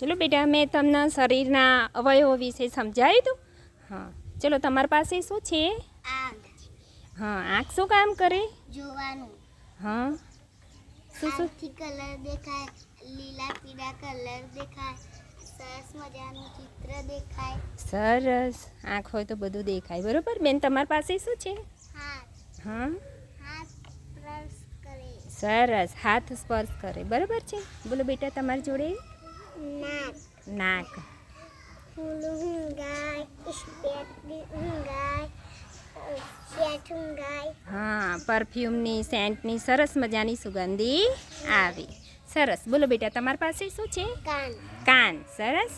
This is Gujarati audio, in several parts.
ચલો બેટા મેં તમને શરીરના અવયવો વિશે સમજાવ્યું હતું હા ચલો તમારી પાસે શું છે? આંખ હા આંખ શું કામ કરે? જોવાનું. હા. શું શું? કલર દેખાય લીલા પીળા કલર દેખાય સરસ મજાનું ચિત્ર દેખાય. સરસ. આંખ હોય તો બધું દેખાય બરોબર? બેન તમારી પાસે શું છે? હા? સરસ. હાથ સ્પર્શ કરે બરોબર છે? બોલો બેટા તમારી જોડે નાક નાક ફૂલ ઊંઘાય સ્ટેટ ઊંઘાય શેઠ ઊંઘાય હા પરફ્યુમની સેન્ટની સરસ મજાની સુગંધી આવી સરસ બોલો બેટા તમારી પાસે શું છે કાન કાન સરસ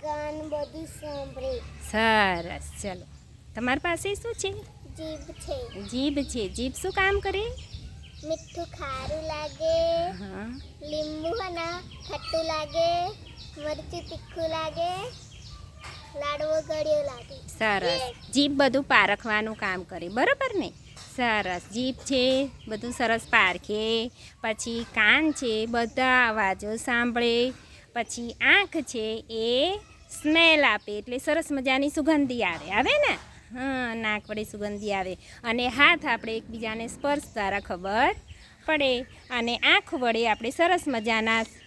કાન બધું સાંભળે સરસ ચલો તમારી પાસે શું છે જીભ છે. જીભ છે. જીભ શું કામ કરે? મીઠું ખારું લાગે. હા. લીંબુ અને ખટ્ટું લાગે. મરચું તીખું લાગે. લાડવો ગળ્યો લાગે. સરસ. જીભ બધું પારખવાનું કામ કરે. બરોબર ને? સરસ. જીભ છે બધું સરસ પારખે. પછી કાન છે બધા અવાજો સાંભળે. પછી આંખ છે એ સ્મેલ આપે. એટલે સરસ મજાની સુગંધી આવે. આવે ને? હા નાક વડે સુગંધી આવે. અને હાથ આપણે એકબીજાને સ્પર્શ દ્વારા ખબર પડે. અને આંખ વડે આપણે સરસ મજાના